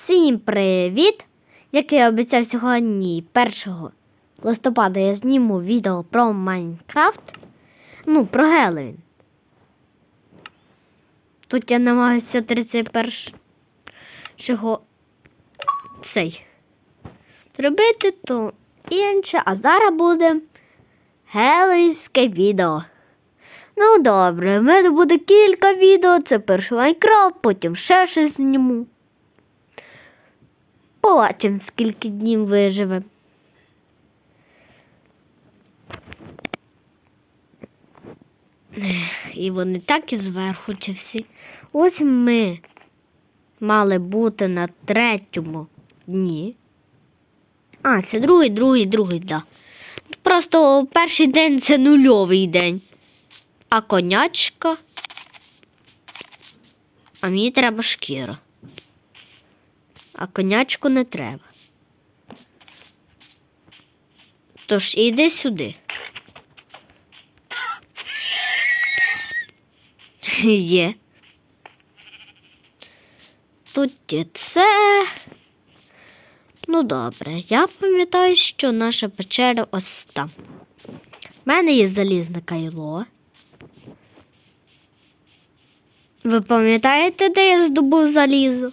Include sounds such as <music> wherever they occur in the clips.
Всім привіт! Як я обіцяв сьогодні 1 листопада я зніму відео про Майнкрафт. Ну, про Геловін. Тут я намагаюся 31 цей робити, то інше, а зараз буде геловінське відео. Ну добре, в мене буде кілька відео. Це перший Майнкрафт, потім ще щось зніму. Побачимо, скільки днів виживе. І вони так і зверху ці всі. Ось ми мали бути на третьому дні. А, це другий, другий, другий, да. Просто перший день це нульовий день. А конячка. А мені треба шкіра. А конячку не треба. Тож іди сюди. <laughs> Є. Тут є це. Ну добре, я пам'ятаю, що наша печера ось там. У мене є залізне кайло. Ви пам'ятаєте, де я здобув залізо?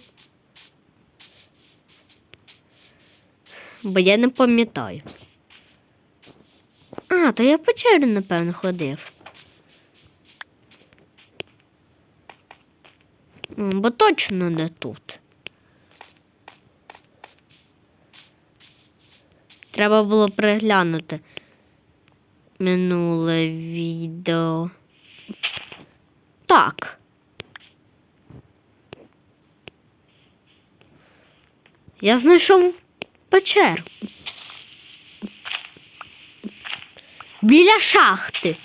Бо я не пам'ятаю. А, то я в печеру, напевно, ходив. Бо точно не тут. Треба було переглянути минуле відео. Так. Я знайшов печеру. Біля шахти.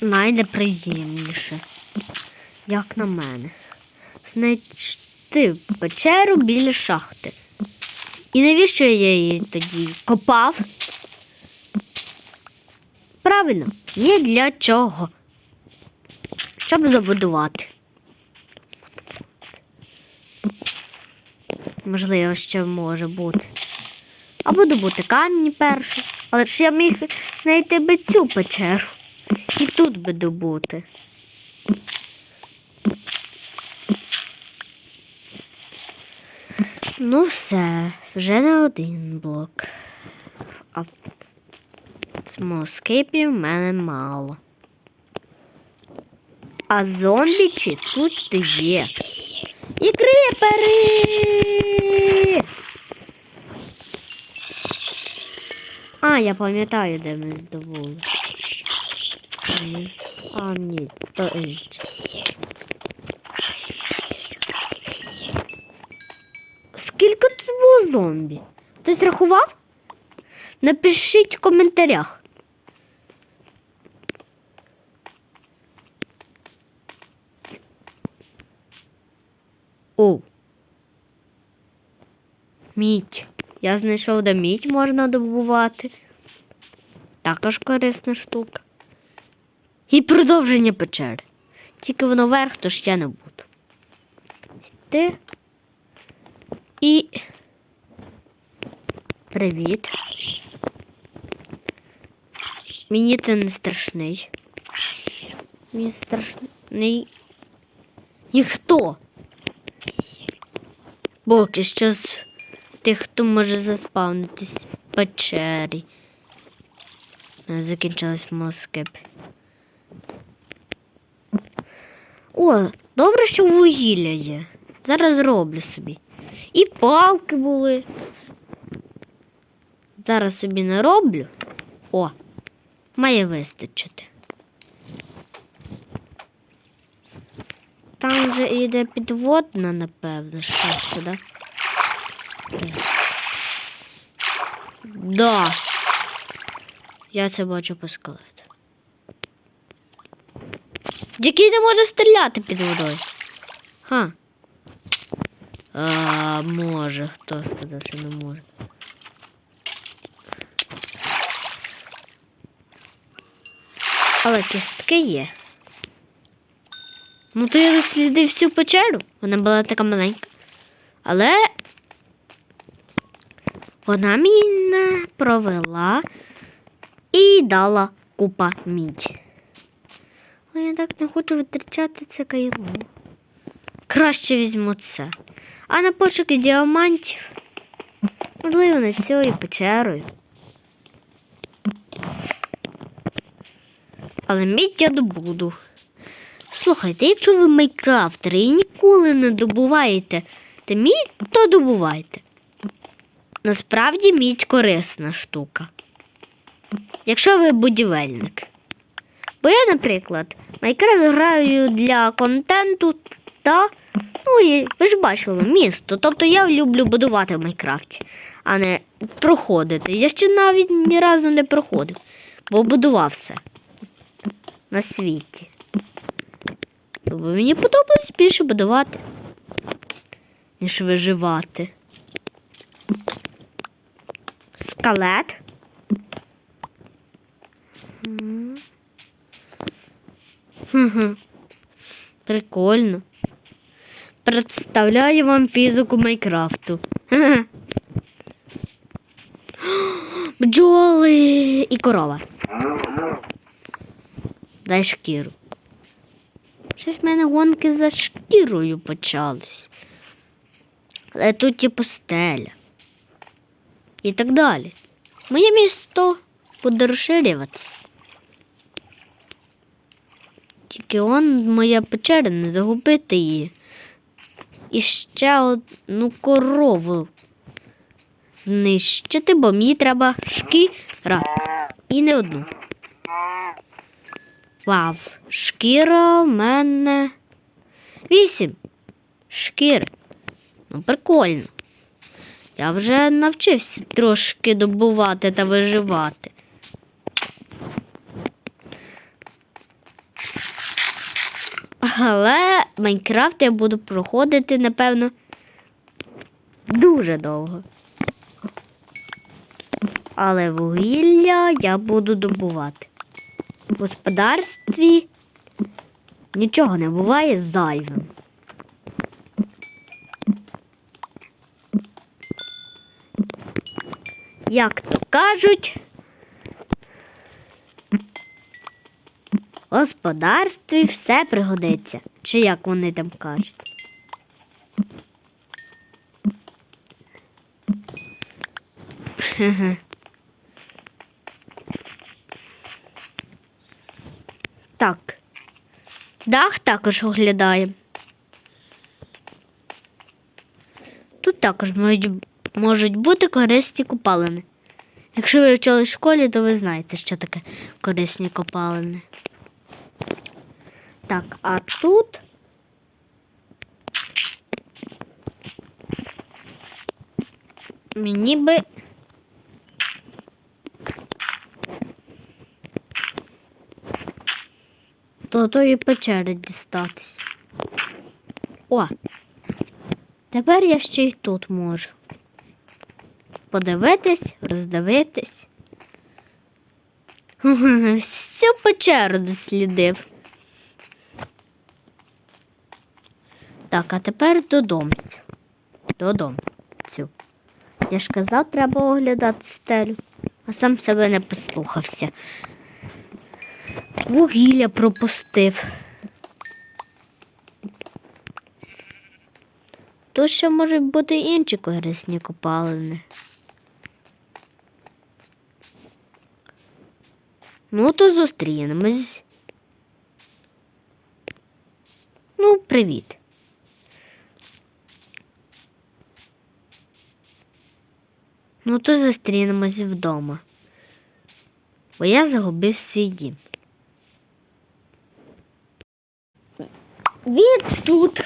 Найнеприємніше, як на мене, знайти печеру біля шахти. І навіщо я її тоді копав? Правильно, ні для чого. Щоб забудувати. Можливо, ще може бути. А буду бути камінь перший. Але ж я міг знайти би цю печеру. І тут би добути. Ну, все, вже не один блок. А смоскипів в мене мало. А зомбічі тут є. І крипери! А, я пам'ятаю, де ми здобули. А, ні, то інше. Скільки тут було зомбі? Хтось рахував? Напишіть в коментарях. О. Мідь. Я знайшов, де мідь можна добувати. Також корисна штука. І продовження печери. Тільки воно вверх, то ще не буду. Йти. І. Привіт. Мені це не страшний. Мені страшний. Ніхто. Поки що з тих, хто може заспавнитись в печері. У мене Закінчились москип. О, добре, що вугілля є. Зараз зроблю собі. І палки були. Зараз собі нароблю. О, має вистачити. Там вже йде підводна, напевно, шахта, да? Да. Я це бачу по скелету. Який не може стріляти під водою. Ха. А, може, хто сказав, що не може. Але кістки є. Ну, то я дослідив всю печеру. Вона була така маленька. Але вона мене провела і дала купа міді. Але я так не хочу витрачати це кайло. Краще візьму це. А на пошуки діамантів. Можливо, над цією печерою. Але мідь я добуду. Слухайте, якщо ви майкрафтери і ніколи не добуваєте мідь, то добувайте. Насправді мідь корисна штука. Якщо ви будівельник. Бо я, наприклад, Майкрафт граю для контенту та. Ну, і ви ж бачили місто. Тобто я люблю будувати в Майкрафті, а не проходити. Я ще навіть ні разу не проходив, бо будував все на світі. Мені подобається більше будувати, ніж виживати. Скелет. М. Хм-хм. Прикольно. Представляю вам фізику Майкрафту. Хе-хе. <gasps> Бджоли і корова. Дай шкіру. Щось в мене гонки за шкірою почались. Але тут типу стеля. І так далі. Моє місто буде розширюватися. Тільки он моя печера не загубити її. І ще одну корову знищити, бо мені треба шкіра. І не одну. Вау, шкіра в мене вісім. Шкіри. Ну, прикольно. Я вже навчився трошки добувати та виживати. Але Майнкрафт я буду проходити, напевно, дуже довго. Але вугілля я буду добувати. В господарстві нічого не буває зайвим. Як то кажуть, в господарстві все пригодиться. Чи як вони там кажуть? Хе-хе. Так. Дах також оглядаємо. Тут також можуть, можуть бути корисні копалини. Якщо ви вчили в школі, то ви знаєте, що таке корисні копалини. Так, а тут. Мені би. До тої печери дістатись. О! Тепер я ще й тут можу. Подивитись, роздивитись. Всю печеру дослідив. Так, а тепер додому. Додому. Я ж казав, треба оглядати стелю, а сам себе не послухався. Вугілля пропустив. Тут ще можуть бути інші корисні копалини. Ну, то зустрінемось. Ну, привіт. Ну, то зустрінемось вдома. Бо я загубив свій дім. Він тут.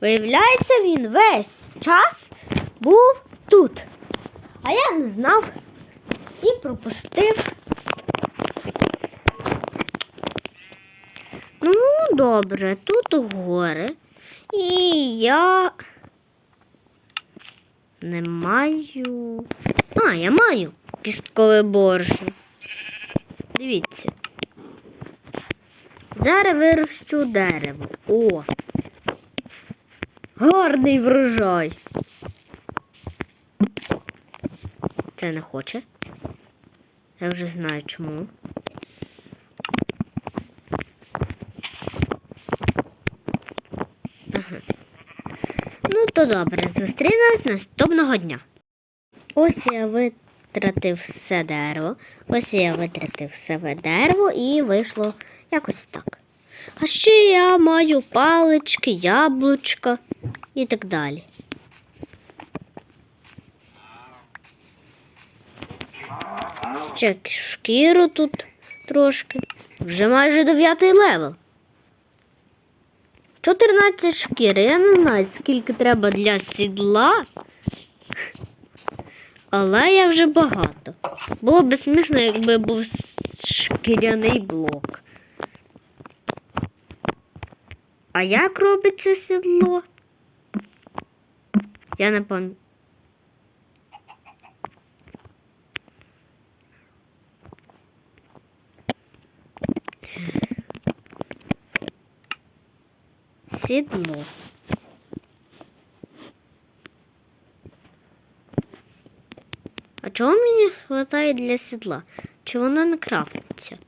Виявляється, він весь час був тут. А я не знав і пропустив. Ну, добре, тут гори. І я не маю. А, я маю кісткове борошно. Дивіться. Зараз вирощу дерево. О! Гарний врожай. Це не хоче. Я вже знаю чому. Ага. Ну, то добре, зустрінемось наступного дня. Ось я витратив все дерево. Ось я витратив все дерево і вийшло якось так. А ще я маю палички, яблучка і так далі. Ще шкіру тут трошки. Вже майже дев'ятий левел. 14 шкір. Я не знаю, скільки треба для сідла. Але я вже багато. Було б смішно, якби був шкіряний блок. А як робиться сідло? Я не пам'ятаю. Сідло. А чого мені вистачає для сідла? Чи воно не крафтиться?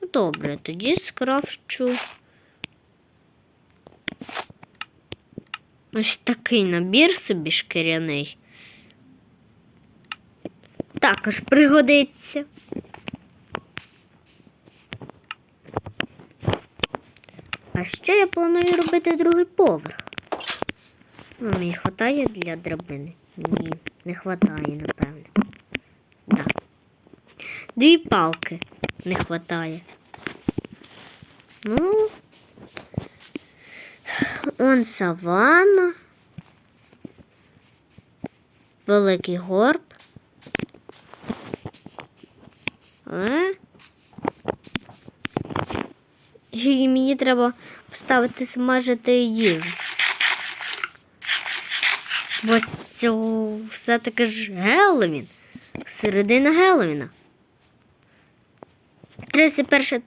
Ну, Добре, тоді скрафчу. Ось такий набір собі шкіряний. Також пригодиться. А ще я планую робити другий поверх. Ну, мені вистачає для драбини? Ні, не вистачає, напевно. Да. Дві палки не вистачає. Ну, он савана. Великий горб. Але і мені треба поставити смажити їжу. Бо цього все-таки ж Геловін. Середина Геловіна. 31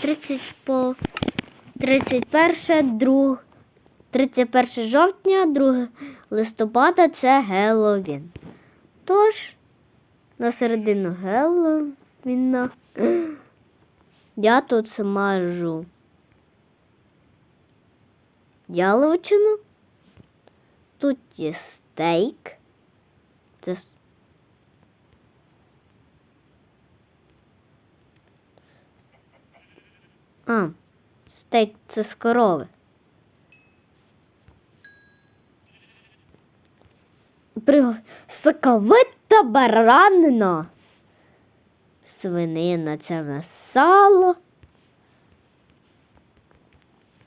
30 по 31 2 31 жовтня, 2 листопада це Геловін. Тож, на середину Геловіна я тут смажу яловичину. Тут є стейк. Це... А, стейк це з корови. При... Соковита баранина. Свинина це в нас сало.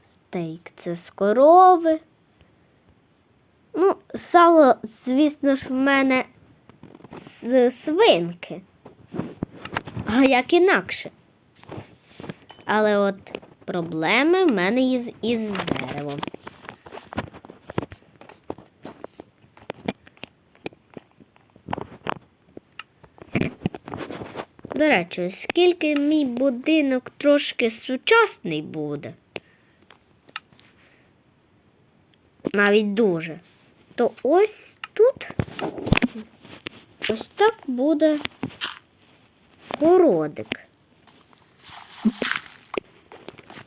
Стейк це з корови. Ну, сало, звісно ж, в мене з свинки. А як інакше. Але от проблеми в мене із, із деревом. До речі, оскільки мій будинок трошки сучасний буде, навіть дуже, то ось тут ось так буде городик.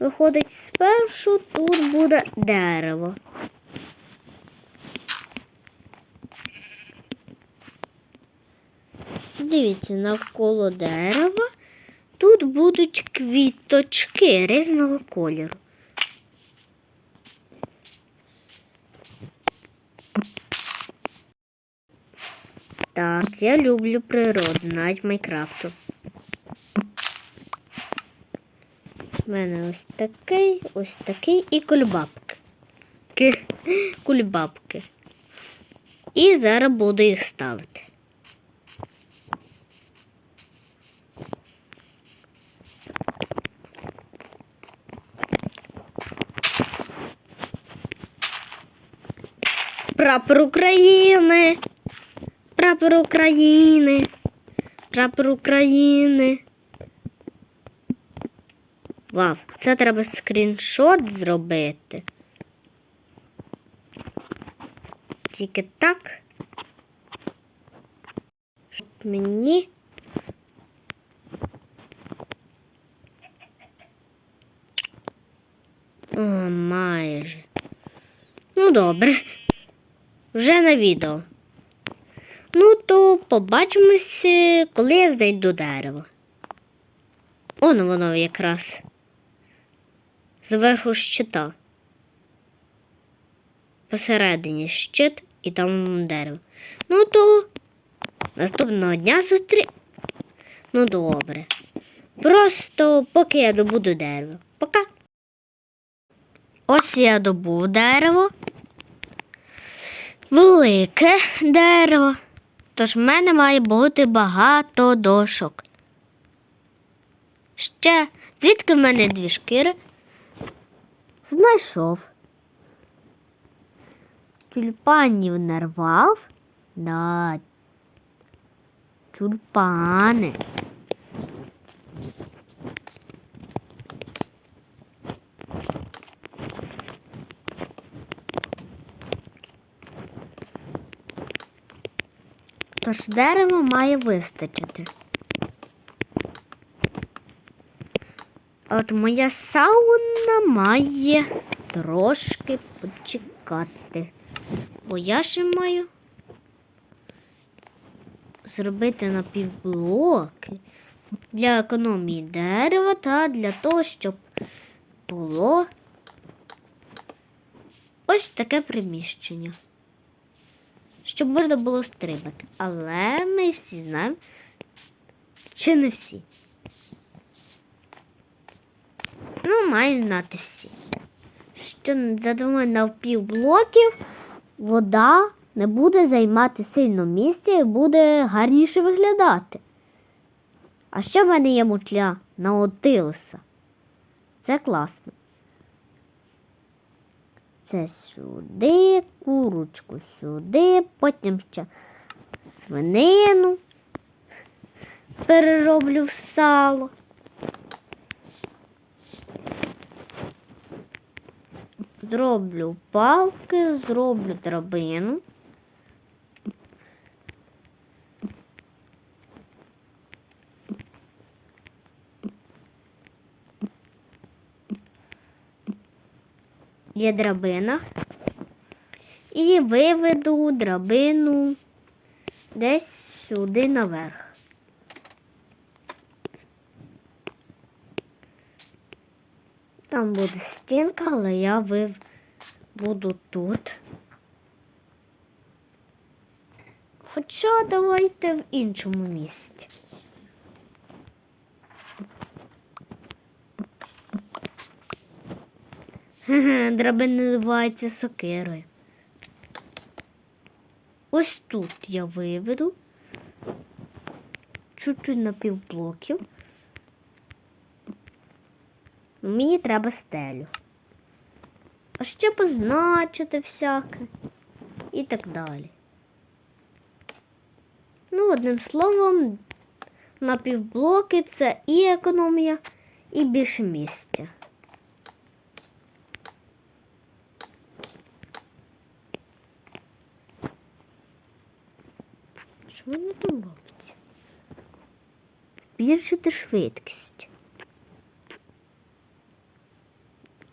Виходить, спершу тут буде дерево. Дивіться, навколо дерева тут будуть квіточки різного кольору. Так, я люблю природу, навіть Майкрафту. У мене ось такий, ось такий і кульбабки. Кульбабки. І зараз буду їх ставити. Прапор України. Прапор України. Прапор України. Вау, це треба скріншот зробити. Тільки так. Щоб мені. О, майже. Ну, добре. Вже на відео. Ну, то побачимось, е, коли я знайду дерево. Он воно якраз. Зверху щита. Посередині щит і там дерево. Ну то наступного дня зустрі. Ну добре. Просто поки я добуду дерево. Пока. Ось я добув дерево. Велике дерево. Тож в мене має бути багато дошок. Ще звідки в мене дві шкіри? Знайшов. Тюльпанів нарвав? Да. Тюльпани. Тож дерева має вистачити. От моя сауна має трошки почекати. Бо я ще маю зробити напівблоки для економії дерева та для того, щоб було ось таке приміщення. Щоб можна було стрибати. Але ми всі знаємо, чи не всі. Ну, мають знати всі. Що за двома навпівблоків вода не буде займати сильно місця і буде гарніше виглядати. А ще в мене є мутля наотилиса. Це класно. Це сюди, курочку сюди, потім ще свинину перероблю в сало. Зроблю палки, зроблю драбину. Є драбина. І виведу драбину десь сюди наверх. Там буде стінка, але я вив... буду тут. Хоча давайте в іншому місці. Хе-хе, Драбина називається сокирою. Ось тут я виведу чуть-чуть на півблоків. Мені треба стелю. А ще позначити всяке і так далі. Ну, одним словом, на півблоки це і економія, і більше місця. Що воно там робиться? Збільшити швидкість.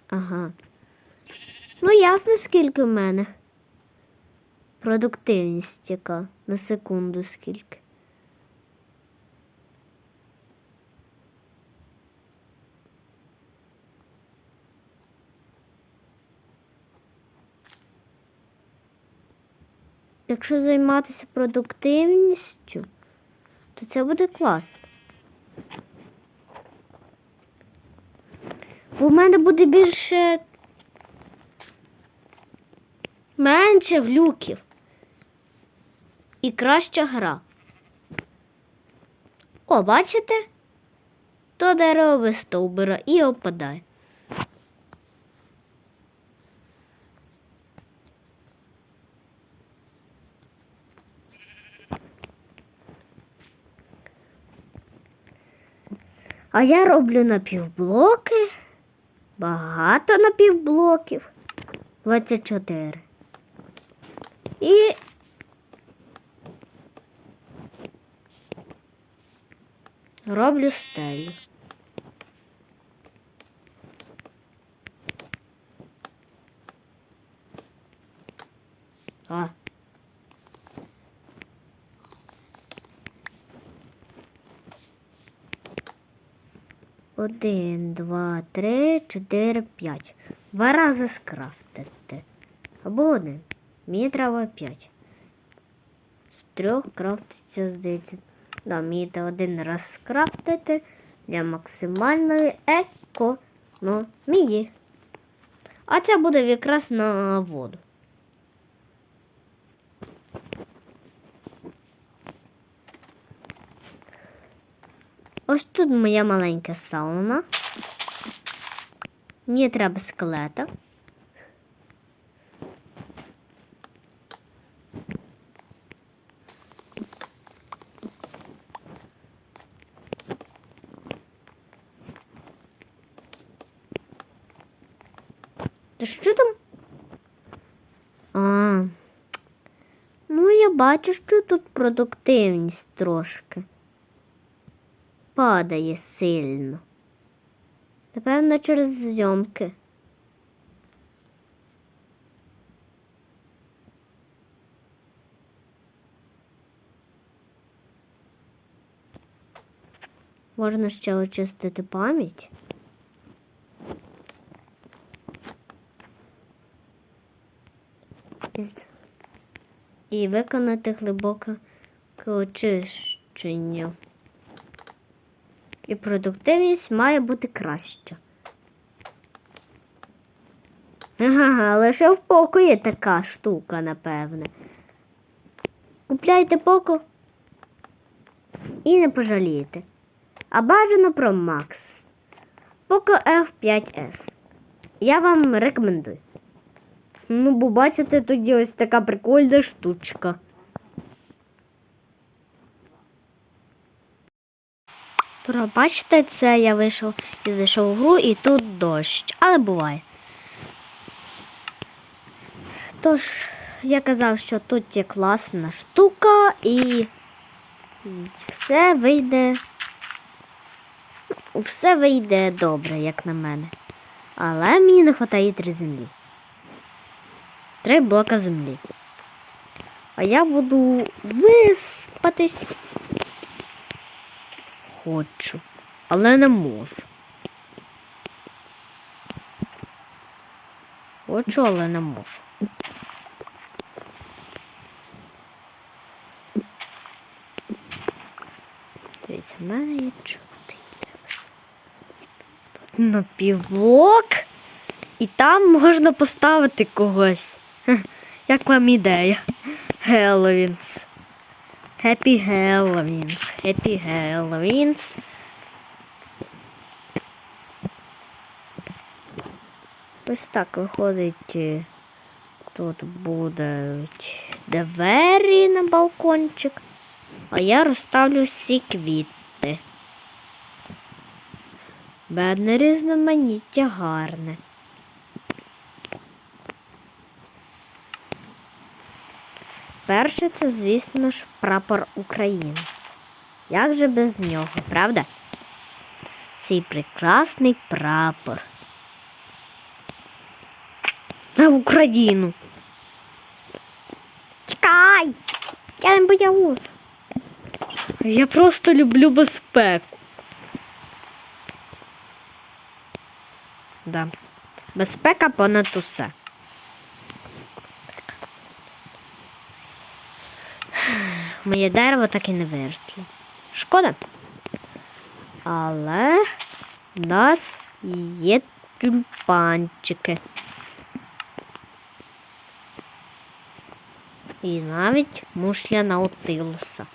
Ага. Ну, ясно, скільки в мене. Продуктивність яка на секунду скільки. Якщо займатися продуктивністю, то це буде класно. В мене буде більше менше глюків і краща гра. О, бачите? То дерево без стовбура і опадає. А я роблю напівблоки. Багато напівблоків. 24. І. Роблю стелю. А. Один, два, три, чотири, п'ять. Два рази скрафтити. Або один. Мені треба п'ять. З трьох крафтиться, здається. Да, мені один раз скрафтити для максимальної економії. А це буде якраз на воду. Ось тут моя маленька сауна. Мені треба скелета. Та що там? А. Ну, я бачу, що тут продуктивність трошки падає сильно. Напевно, через зйомки. Можна ще очистити пам'ять. І- виконати глибоке очищення. І продуктивність має бути краща. Ага, лише в поку є така штука, напевне. Купляйте поку і не пожалієте. А бажано про Max. Poco F5S. Я вам рекомендую. Ну, бо бачите, тоді ось така прикольна штучка. Пробачте, це я вийшов і зайшов в гру, і тут дощ, але буває. Тож, я казав, що тут є класна штука і все вийде. Все вийде добре, як на мене. Але мені не вистачає три землі. Три блока землі. А я буду виспатись. Хочу, але не можу. Хочу, але не можу. Дивіться, в мене є чотири. На півблок. І там можна поставити когось. Як вам ідея? Геловінс. Happy Halloween's. Happy Halloween's. Ось так виходить. е, Тут будуть двері на балкончик, а я розставлю всі квіти. Бедне різноманіття гарне. Перше це, звісно ж, прапор України. Як же без нього, правда? Цей прекрасний прапор. За Україну. Чекай! Я не боягуз. Я просто люблю безпеку. Да. Безпека понад усе. Моє дерево так і не виросло. Шкода. Але в нас є тюльпанчики. І навіть мушля наутилуса.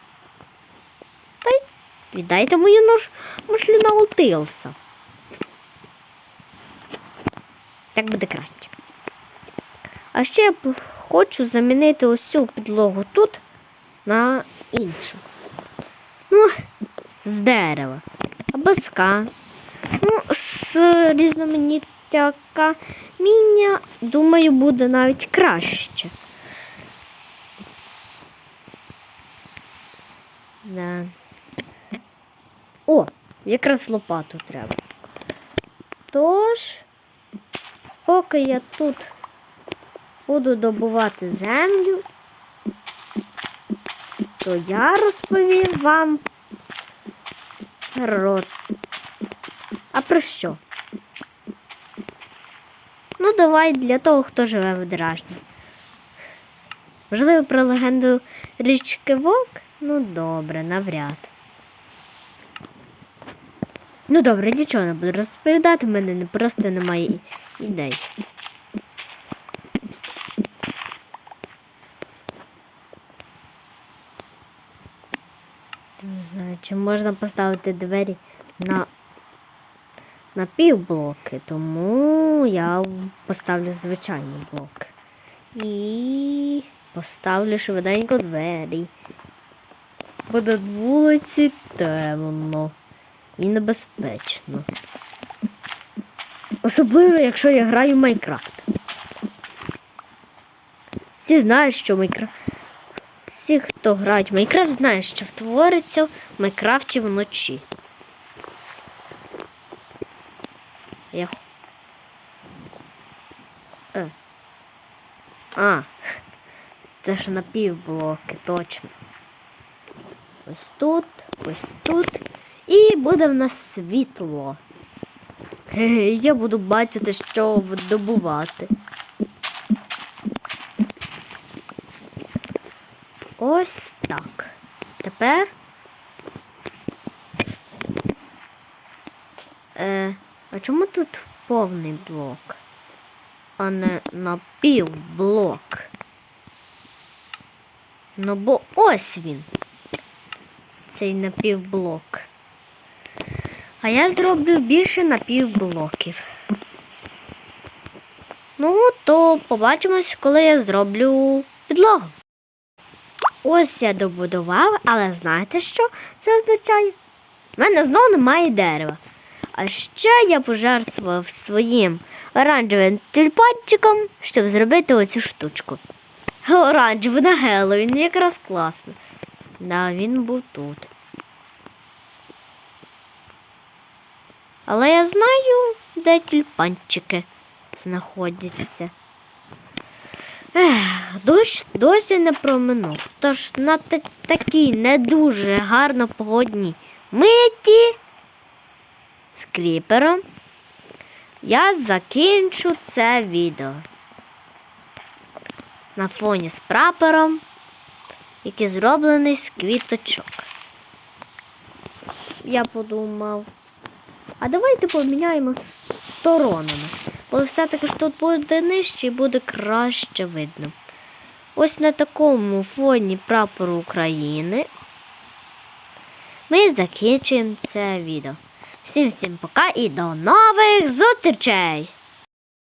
Та й віддайте мою нож мушлю наутилуса. Так буде краще. А ще я хочу замінити ось цю підлогу тут на іншу. Ну, з дерева. Або ска. Ну, з різноманіття каміння, думаю, буде навіть краще. Да. О, якраз лопату треба. Тож, поки я тут буду добувати землю, то я розповім вам про... А про що? Ну, давай для того, хто живе в Дражні. Можливо, про легенду річки Вовк? Ну, добре, навряд. Ну добре, нічого не буду розповідати, в мене просто немає ідей. Не знаю, чи можна поставити двері на, на півблоки, тому я поставлю звичайний блок. І поставлю швиденько двері. Бо на вулиці темно і небезпечно. Особливо, якщо я граю в Майнкрафт. Всі знають, що Майнкрафт. Всі, хто грають в Майнкрафт, знають, що твориться в Майнкрафті вночі. Я... Е. А, це ж на півблоки, точно. Ось тут, ось тут. І буде в нас світло. Я буду бачити, що добувати. Ось так. Тепер. Е, а чому тут повний блок, а не напівблок? Ну бо ось він. Цей напівблок. А я зроблю більше напівблоків. Ну, то побачимось, коли я зроблю підлогу. Ось я добудував, але знаєте, що це означає? У мене знову немає дерева. А ще я пожертвував своїм оранжевим тюльпанчиком, щоб зробити оцю штучку. Оранжевий на Геловін, якраз класно. Да, він був тут. Але я знаю, де тюльпанчики знаходяться. Ех, дощ досі не проминув. Тож на такій не дуже гарно погодній миті з кріпером я закінчу це відео. На фоні з прапором, який зроблений з квіточок. Я подумав, а давайте поміняємо сторонами. Бо все-таки ж тут буде нижче і буде краще видно. Ось на такому фоні прапору України ми закінчуємо це відео. Всім всім пока і до нових зустрічей!